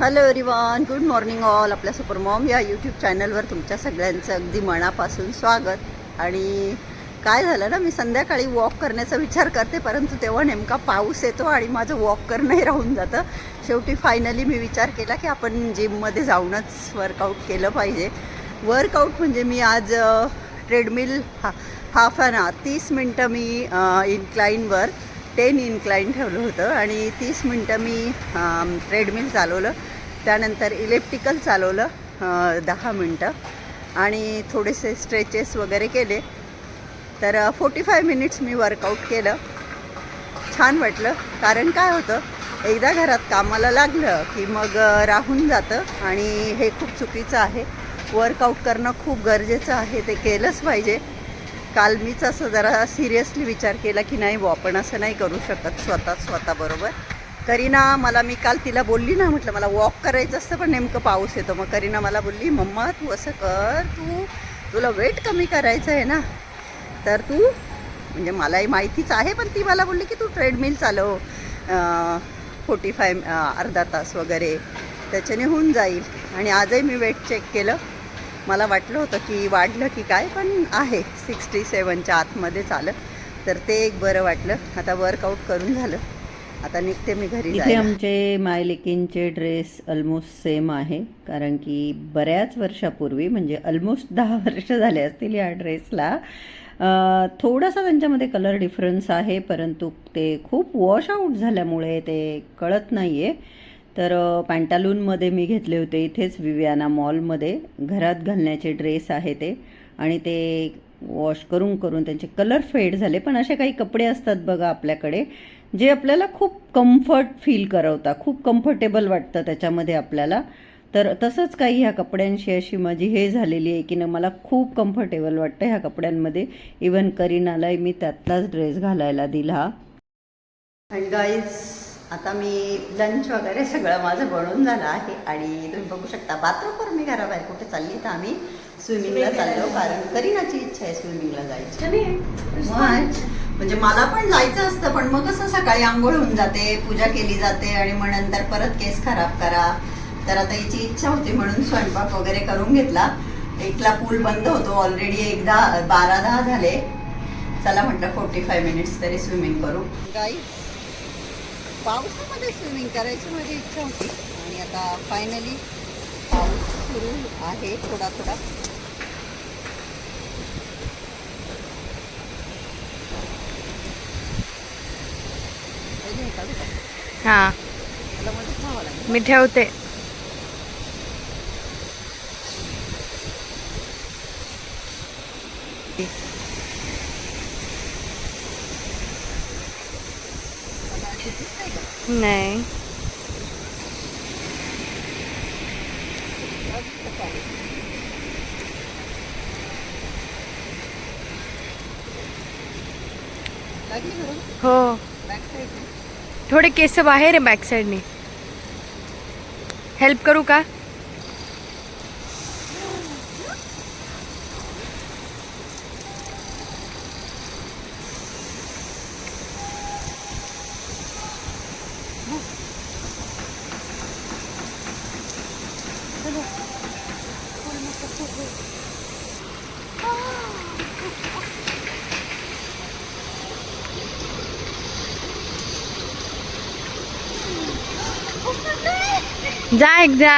Hello everyone good morning all आपल्या super mom या YouTube चॅनलवर तुमच्या सगळ्यांचं अगदी मनापासून स्वागत. आणि काय झालं ना मी संध्याकाळी वॉक करण्याचा विचार करते परंतु तेव्हा नेमका पाऊस येतो आणि माझं वॉक करणंही राहून जातं. शेवटी फायनली मी विचार केला की आपण जिममध्ये जाऊनच वर्कआउट केलं पाहिजे. वर्कआउट म्हणजे मी आज ट्रेडमिल हा हाफ आहे आवर तीस मिनटं मी इन्क्लाईनवर टेन इन्क्लाईन ठेवलं होतं आणि तीस मिनटं मी ट्रेडमिल चालवलं. त्यानंतर इलेक्ट्रिकल चालवलं दहा मिनटं. आणि थोडेसे स्ट्रेचेस वगैरे केले. तर फोर्टी फाय मिनिट्स मी वर्कआउट केलं. छान वाटलं. कारण काय होतं एकदा घरात कामाला लागलं की मग राहून जातं. आणि हे खूप चुकीचं आहे. वर्कआउट करणं खूप गरजेचं आहे. ते केलंच पाहिजे. काल मीच असं जरा सिरियसली विचार केला की नाही बो आपण असं नाही करू शकत स्वतः स्वतःबरोबर करीना मला मी काल तिला बोलली ना म्हटलं मला वॉक करायचं असतं पण नेमकं पाऊस येतो. मग करीना मला बोलली मम्मा तू असं कर तू तुला वेट कमी करायचं आहे ना तर तू म्हणजे मलाही माहितीच आहे पण ती मला बोलली की तू ट्रेडमिल चालव फोर्टी फाय अर्धा तास वगैरे त्याच्याने होऊन जाईल. आणि आजही मी वेट चेक केलं. मला वाटलं होतं की वाढलं की काय पण आहे. सिक्स्टी सेवनच्या आतमध्येच आलं तर ते एक बरं वाटलं. आता वर्कआउट करून झालं. आता निघते मी घरी इथे आमचे मायलेकींचे ड्रेस ऑलमोस्ट सेम आहे. कारण की बऱ्याच वर्षापूर्वी म्हणजे ऑलमोस्ट दहा वर्ष झाले असतील या ड्रेसला थोडासा त्यांच्यामध्ये कलर डिफरन्स आहे. परंतु ते खूप वॉश आऊट झाल्यामुळे ते कळत नाही आहे तर पॅन्टालूनमध्ये मी घेतले होते. इथेच विवियाना मॉलमध्ये. घरात घालण्याचे ड्रेस आहे ते. आणि ते वॉश करून करून त्यांचे कलर फेड झाले. पण असे काही कपडे असतात बघा आपल्याकडे जे आपल्याला खूप कम्फर्ट फील करवतात खूप कम्फर्टेबल वाटतं त्याच्यामध्ये आपल्याला. तर तसंच काही ह्या कपड्यांशी अशी माझी हे झालेली आहे की ना मला खूप कम्फर्टेबल वाटतं ह्या कपड्यांमध्ये. इवन करीनालाही मी त्यातलाच ड्रेस घालायला दिला. अँड गाईज आता मी लंच वगैरे सगळं माझं बनवून झालं आहे आणि तुम्ही बघू शकता बाथरूमवर मी घराबाहेर कुठे चालली तर आम्ही स्विमिंगला चाललो. कारण करीनाची इच्छा आहे स्विमिंगला जायची. म्हणजे मला पण जायचं असतं पण मग कसं सकाळी आंघोळ होऊन जाते पूजा केली जाते आणि मग नंतर परत केस खराब करा. तर आता हिची इच्छा होती म्हणून स्वयंपाक वगैरे करून घेतला. एकला पूल बंद होतो ऑलरेडी एकदा बारा दहा झाले. चला म्हटलं फोर्टी फाय मिनिट्स तरी स्विमिंग करू. गाई पावसामध्ये स्विमिंग करायची माझी इच्छा होती आणि आता फायनली पाऊस सुरू आहे थोडा थोडा हे? हा. मी ठेवते नाही का? नाही अजून तर चालेल. लागली बरोबर हो बॅक साईड थोडे केस बाहेर आहे बॅक साईडने हेल्प करू का जा एकदा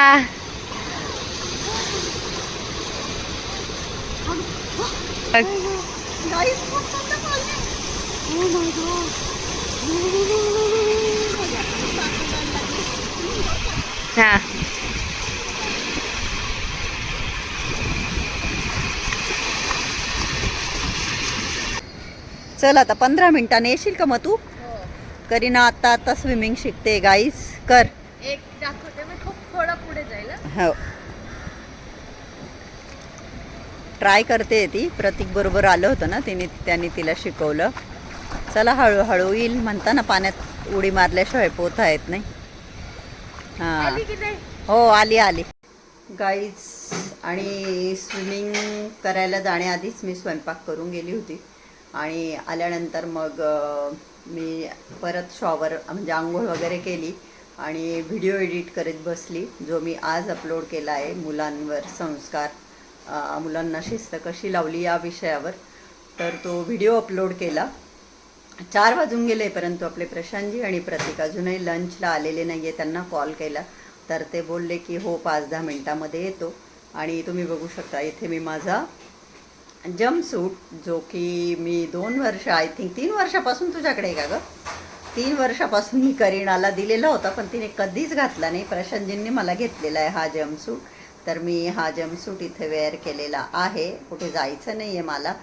Guys, खूप थंड पाणी. हा चल आता पंधरा मिनिटाने येशील का मग तू? करीना आता आता स्विमिंग शिकते गाईस कर. एक दाखवते मी खूप थोडं पुढे जाईल हो. ट्राय करते ती. प्रतीक बरोबर आलं होतं ना तिने त्यांनी तिला शिकवलं. चला हळूहळू येईल म्हणता ना पाण्यात उडी मारल्याशिवाय पोहता येत नाही. हां. हो आली आली. गाईज आणि स्विमिंग करायला जाण्याआधीच मी स्वयंपाक करून गेली होती. आणि आल्यानंतर मग मी परत शॉवर म्हणजे आंघोळ वगैरे केली आणि व्हिडिओ एडिट करत बसली जो मी आज अपलोड केला आहे मुलांवर संस्कार. मुलांना शिस्त कशी लावली या विषयावर तर तो व्हिडिओ अपलोड केला. चार वाजून गेले परंतु आपले प्रशांतजी आणि प्रतीक अजूनही लंचला आलेले नाही आहे त्यांना कॉल केला. तर ते बोलले की हो पाच दहा मिनटामध्ये येतो आणि तुम्ही बघू शकता इथे मी माझा जम्पसूट जो की मी दोन वर्ष आय थिंक तीन वर्षापासून तुझ्याकडे आहे का गं? तीन वर्षापासून मी करीणाला दिलेला होता पण तिने कधीच घातला नाही. प्रशांतजींनी मला घेतलेला आहे हा जम्पसूट तर मी हा जम्पसूट इथे वेअर केलेला आहे. कुठे जायचं नाही आहे मला.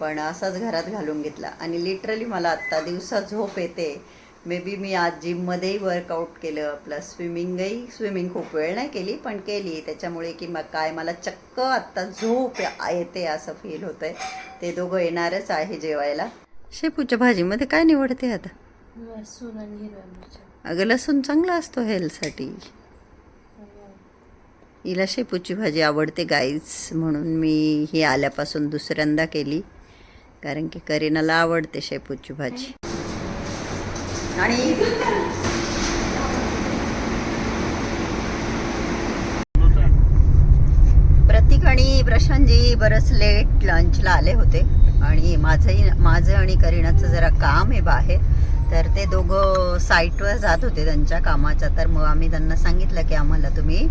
पण असाच घरात घालून घेतला. आणि लिटरली मला आत्ता दिवसा झोप येते. मे बी मी आज जिममध्येही वर्कआउट केलं प्लस स्विमिंगही स्विमिंग खूप वेळ नाही केली पण केली. त्याच्यामुळे की मग काय मला चक्क आत्ता झोप येते असं फील होतंय. ते दोघं येणारच आहे जेवायला. शेपूच्या भाजीमध्ये काय निवडते आता? लसूण आणि हिरव्या मिरच्या. अगं लसूण चांगला असतो हेल्थसाठी हिला शेपूची भाजी आवडते गाईज म्हणून मी ही आल्यापासून दुसऱ्यांदा केली. कारण की करीनाला आवडते शेपूची भाजी. आणि प्रतीक आणि प्रशांतजी बरंच लेट लंचला आले होते. आणि माझंही माझं आणि करीनाचं जरा काम आहे बाहेर. तर ते दोघं साईटवर जात होते त्यांच्या कामाच्या. तर मग आम्ही त्यांना सांगितलं की आम्हाला तुम्ही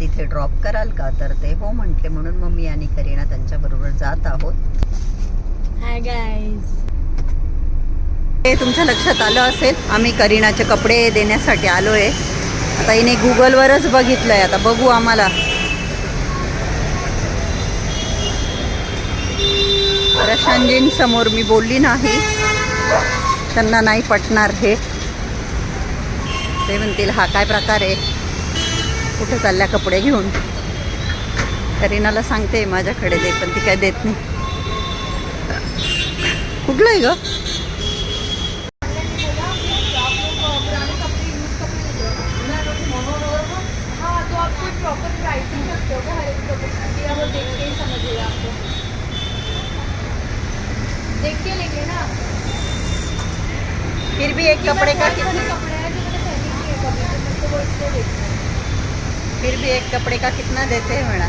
तिथे ड्रॉप कराल का? तर ते हो म्हटले. म्हणून मग मी आणि करीना त्यांच्याबरोबर जात आहोत. हाय गाईज हे तुमच्या लक्षात आलं असेल? आम्ही करीनाचे कपडे देण्यासाठी आलो आहे आता हिने गुगलवरच बघितलं आहे आता बघू आम्हाला. प्रशांतजींसमोर मी बोलली नाही. त्यांना नाही पटणार हे. ते म्हणतील हा काय प्रकार आहे? कुठे चालल्या कपडे घेऊन? करीनाला सांगते माझ्याकडे दे पण ती काय देत नाही. कुठलं आहे ग हाँ तो आपको प्रॉपर प्राइसिंग रखते होगा हर एक प्रोडक्ट की या वो देख के ही समझिएगा आपको देख के लेंगे ना फिर भी एक कपड़े का बहुत सारे कपड़े हैं जो मैंने पहने नहीं है कभी तो मेरे को वो इसलिए देखना है फिर भी एक कपड़े का कितना देते हैं म्हणा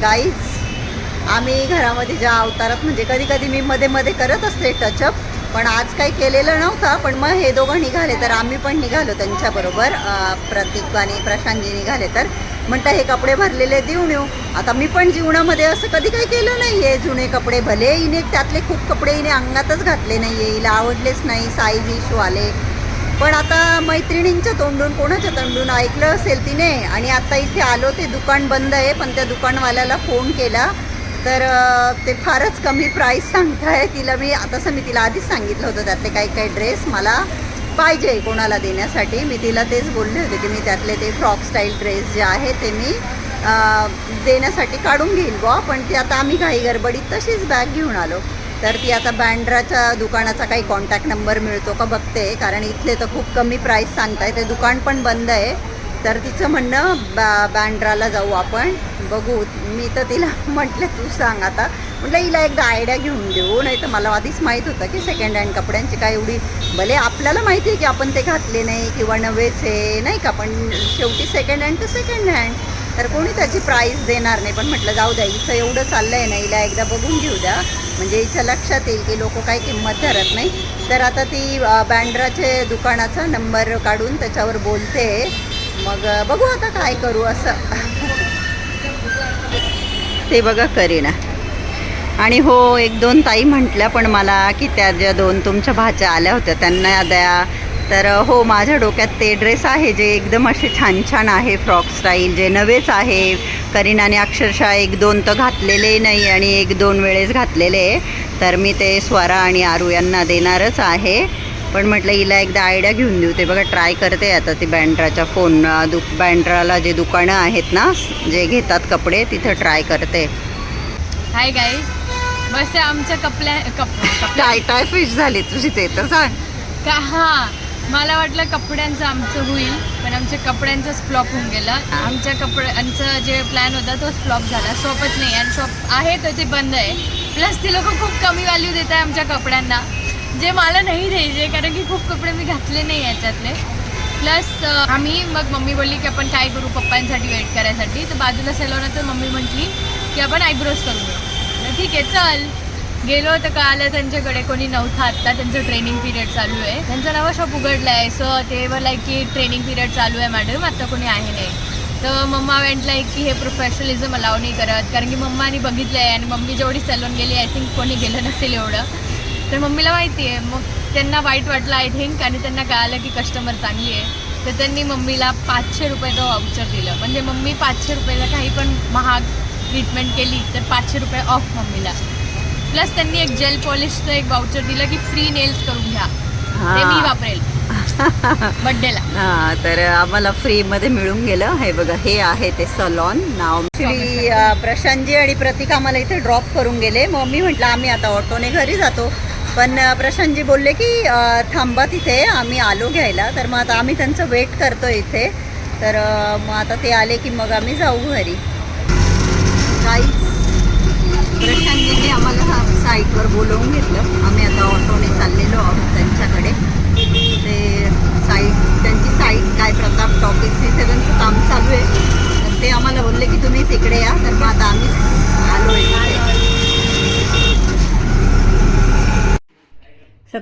गाईज आम्ही घरामध्ये ज्या अवतारात म्हणजे कधी कधी मी मध्ये मध्ये करत असते टचअप पण आज काही केलेलं नव्हतं पण मग हे दोघं निघाले तर आम्ही पण निघालो त्यांच्याबरोबर. प्रतीक आणि प्रशांतजी निघाले तर. म्हणता हे कपडे भरलेले देऊन येऊ. आता मी पण जीवनामध्ये असं कधी काही केलं नाही आहे जुने कपडे भले हिने त्यातले खूप कपडे हिने अंगातच घातले नाही आहे हिला आवडलेच नाही साईज इशू आले. पण आता मैत्रिणींच्या तोंडून कोणाच्या तोंडून ऐकलं असेल तिने? आणि आता इथे आलो ते दुकान बंद आहे पण त्या दुकानवाल्याला फोन केला. तर ते फारच कमी प्राईस सांगताय. तिला मी आता मी तिला आधीच सांगितलं होतं त्यातले काही काही ड्रेस मला. पाहिजे कोणाला देण्यासाठी. मी तिला तेच बोलले होते की मी त्यातले ते फ्रॉक स्टाईल ड्रेस जे आहे ते मी देण्यासाठी काढून घेईल गो पण ती आता आम्ही काही गडबडीत तशीच बॅग घेऊन आलो. तर ती आता बँड्राच्या दुकानाचा काही कॉन्टॅक्ट नंबर मिळतो का बघते. कारण इथले तर खूप कमी प्राईस सांगताय. ते दुकान पण बंद आहे. तर तिचं म्हणणं बॅ बँड्राला जाऊ आपण. बघू. मी तर तिला म्हटलं तू सांग आता. म्हटलं हिला एकदा आयडिया घेऊन देऊ. नाही तर मला आधीच माहीत होतं की सेकंड हँड कपड्यांची काय एवढी भले आपल्याला माहिती आहे की आपण ते घातले नाही किंवा नवेच आहे नाही का? पण शेवटी सेकंड हँड तर सेकंड हँड तर कोणी त्याची प्राईस देणार नाही. पण म्हटलं जाऊ द्या हिचं एवढं चाललं आहे ना हिला एकदा बघून घेऊ द्या. म्हणजे हिच्या लक्षात येईल की लोक काही किंमत धरत नाही. तर आता ती बँड्राचे दुकानाचा नंबर काढून त्याच्यावर बोलते. मग बघू आता काय करू असं. ते बघा करीना. आणि हो एक दोन ताई म्हटल्या पण मला की त्या ज्या दोन तुमच्या भाच्या आल्या होत्या त्यांना द्या. तर हो माझ्या डोक्यात ते ड्रेस आहे जे एकदम असे छान छान आहे फ्रॉक स्टाईल जे नवेच आहे. करीनाने अक्षरशः एक दोन तर घातलेले नाही आणि एक दोन वेळेस घातलेले. तर मी ते स्वरा आणि आरू यांना देणारच आहे. पण म्हटलं हिला एकदा आयडिया घेऊन देऊ. ते बघा ट्राय करते आता ती बँड्राच्या फोन दु बँड्राला जे दुकानं आहेत ना जे घेतात कपडे तिथं ट्राय करते. हाय गाईज बस आमच्या कपल्या कप काय काय फिश झाली तुझी ते तर सांग. का हां. मला वाटलं कपड्यांचं आमचं होईल पण आमच्या कपड्यांचंच फ्लॉप होऊन गेलं. आमच्या कपड्यांचं जे प्लॅन होता तोच फ्लॉप झाला. शॉपच नाही आणि शॉप आहे तर ते बंद आहे. प्लस ते लोक खूप कमी व्हॅल्यू देत आहे आमच्या कपड्यांना. जे मला नाही द्यायचे कारण की खूप कपडे मी घातले नाही याच्यातले. प्लस आम्ही मग मम्मी बोलली की आपण काय करू पप्पांसाठी वेट करायसाठी. तर बाजूला सेलॉन तर मम्मी म्हटली की आपण आयब्रोज करू. तर ठीक आहे चल. गेलो तर कळालं त्यांच्याकडे कोणी नव्हतं आत्ता त्यांचं ट्रेनिंग पिरियड चालू आहे. त्यांचं नवा शॉप उघडलं आहे सो ते वर लाईक की ट्रेनिंग पिरियड चालू आहे मॅडम आता कोणी आहे नाही. तर मम्मा वेंट लाईक की हे प्रोफेशनलिझम अलाव नाही करत. कारण की मम्मानी बघितलं आहे आणि मम्मी जेवढी सलून गेली आय थिंक कोणी गेलं नसेल एवढं. तर मम्मीला माहिती आहे मग त्यांना वाईट वाटलं आय थिंक आणि त्यांना कळालं की कस्टमर चांगली आहे. तर त्यांनी मम्मीला पाचशे रुपयाचं वाउचर दिलं. म्हणजे मम्मी पाचशे रुपयाला काही पण महाग ट्रीटमेंट केली तर पाचशे रुपये ऑफ मम्मीला. प्लस त्यांनी एक जेल पॉलिशचं एक वाउचर दिलं की फ्री नेल्स करून घ्या. ते मी. वापरेल. बड्डेला हा तर आम्हाला फ्रीमध्ये मिळून गेलं. हे बघा हे आहे ते सलॉन नाव ॲक्च्युली प्रशांतजी आणि प्रतीक आम्हाला इथे ड्रॉप करून गेले. मग मी म्हटलं आम्ही आता ऑटोने घरी जातो. पण प्रशांतजी बोलले की थांबा तिथे आम्ही आलो घ्यायला. तर मग आता आम्ही त्यांचं वेट करतो इथे. तर मग आता ते आले की मग आम्ही जाऊ घरी. काहीच प्रशांतजींनी आम्हाला साईटवर बोलवून घेतलं. आम्ही आता ऑटोने चाललेलो आहोत त्यांच्याकडे ते साईट त्यांची साईट काय प्रताप टॉकीज तिथे त्यांचं काम चालू आहे तर ते आम्हाला बोलले की तुम्हीच इकडे या तर मग आता आम्ही आलो इथे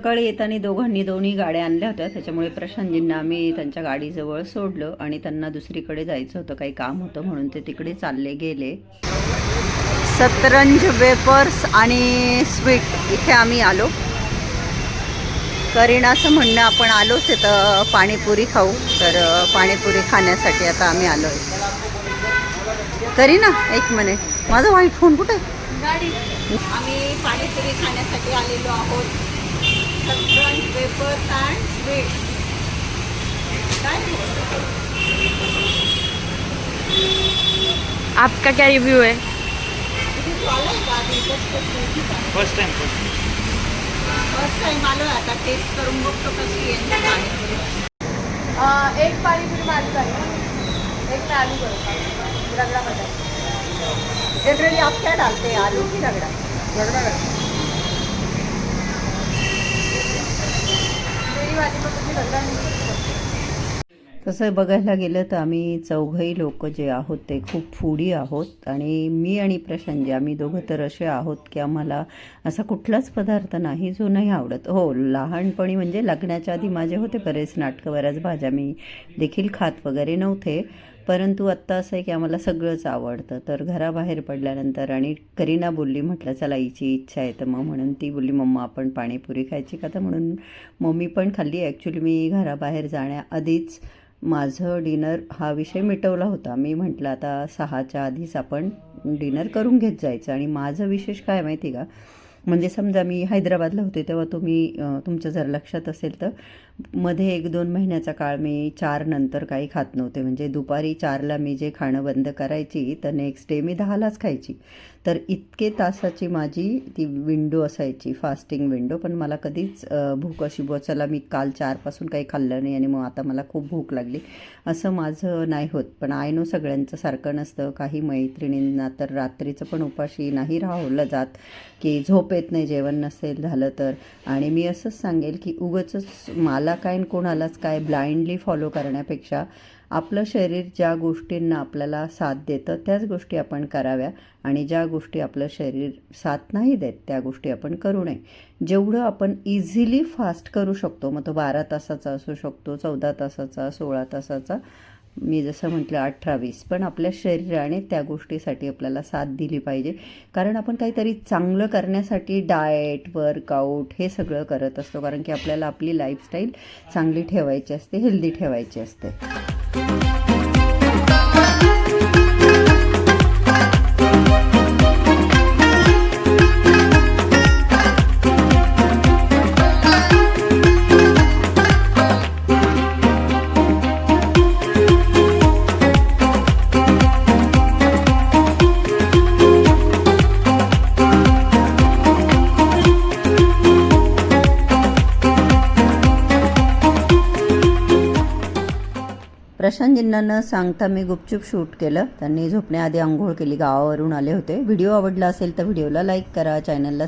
सकाळी येताना दोघांनी दोन्ही गाड्या आणल्या होत्या. त्याच्यामुळे प्रशांतजींना आम्ही त्यांच्या गाडीजवळ सोडलं आणि त्यांना दुसरीकडे जायचं होतं. काही काम होतं म्हणून ते तिकडे चालले गेले. सतरंज वेपर्स आणि स्वीट इथे आम्ही आलो. करीनाचं म्हणणं आपण आलोच तिथं तर पाणीपुरी खाऊ. तर पाणीपुरी खाण्यासाठी आता आम्ही आलो आहे करीना एक मिनिट माझा वाईट फोन कुठे गाडी. आम्ही पाणीपुरी खाण्यासाठी आलेलो आहोत. सतरंज वेपर्स अँड स्वीट काय आपका क्या रिव्ह्यू आहे फ़र्स्ट टाइम फ़र्स्ट टाइम आलो आता टेस्ट करून बघतो कशी आहे एक पाणीपुरी माझी आहे एक मैं आलू रगड़ा बटर जनरली आप क्या डालते हैं आलू की रगड़ा रगड़ा। तसं बघायला गेलं तर आम्ही चौघही लोक जे आहोत ते खूप फूडी आहोत आणि मी आणि प्रशांत आम्ही दोघं तर असे आहोत की आम्हाला असा कुठलाच पदार्थ नाही जो नाही आवडत. हो लहानपणी म्हणजे लग्नाच्या आधी माझे होते बरेच नाटकं बऱ्याच भाज्या. मी देखील खात वगैरे नव्हते. परंतु आत्ता असं आहे की आम्हाला सगळंच आवडतं. तर घराबाहेर पडल्यानंतर आणि करीना बोलली म्हटलं चला हिची इच्छा आहे. तर मग म्हणून ती बोलली मम्मा आपण पाणीपुरी खायची का? तर म्हणून मम्मी पण खाल्ली. ॲक्च्युली मी घराबाहेर जाण्याआधीच माझं डिनर हा विषय मिटवला होता. मी म्हटलं आता सहाच्या आधीच आपण डिनर करून घेत जायचं. आणि माझं विशेष काय माहिती का? म्हणजे समजा मी हैदराबादला होते तेव्हा तुम्ही तुमच्या तुमचं जर लक्षात असेल तर मध्ये एक दोन महिन्याचा काळ मी चार नंतर काही खात नव्हते. म्हणजे दुपारी चारला मी जे खाणं बंद करायची तर नेक्स्ट डे मी दहालाच खायची. तर इतके तासाची माझी ती विंडो असायची फास्टिंग विंडो पण मला कधीच भूक अशी बुवा चला मी काल चारपासून काही खाल्लं नाही आणि मग आता मला खूप भूक लागली. असं माझं नाही होत. पण आय नो सगळ्यांचं सारखं नसतं. काही मैत्रिणींना तर रात्रीचं पण उपाशी नाही राहवलं जात की झोप येत नाही जेवण नसेल झालं तर. आणि मी असंच सांगेल की उगंच मला काय कोणालाच काय ब्लाइंडली फॉलो करण्यापेक्षा आपलं शरीर ज्या गोष्टींना आपल्याला साथ देतं त्याच गोष्टी आपण कराव्या आणि ज्या गोष्टी आपलं शरीर साथ नाही देत त्या गोष्टी आपण करू नये. जेवढं आपण इझिली फास्ट करू शकतो मग तो बारा तासाचा असू शकतो चौदा तासाचा सोळा तासाचा मी जसं म्हटलं अठरा वीस पण आपल्या शरीराने त्या गोष्टीसाठी आपल्याला साथ दिली पाहिजे. कारण आपण काहीतरी चांगलं करण्यासाठी डाएट वर्कआउट हे सगळं करत असतो कारण की आपल्याला आपली लाईफस्टाईल चांगली ठेवायची असते हेल्दी ठेवायची असते. you प्रशांतजींना न सांगता मी गुपचूप शूट केलं. त्यांनी झोपण्याआधी आंघोळ केली गावावरून आले होते. व्हिडिओ आवडला असेल तर व्हिडिओला लाईक करा चॅनलला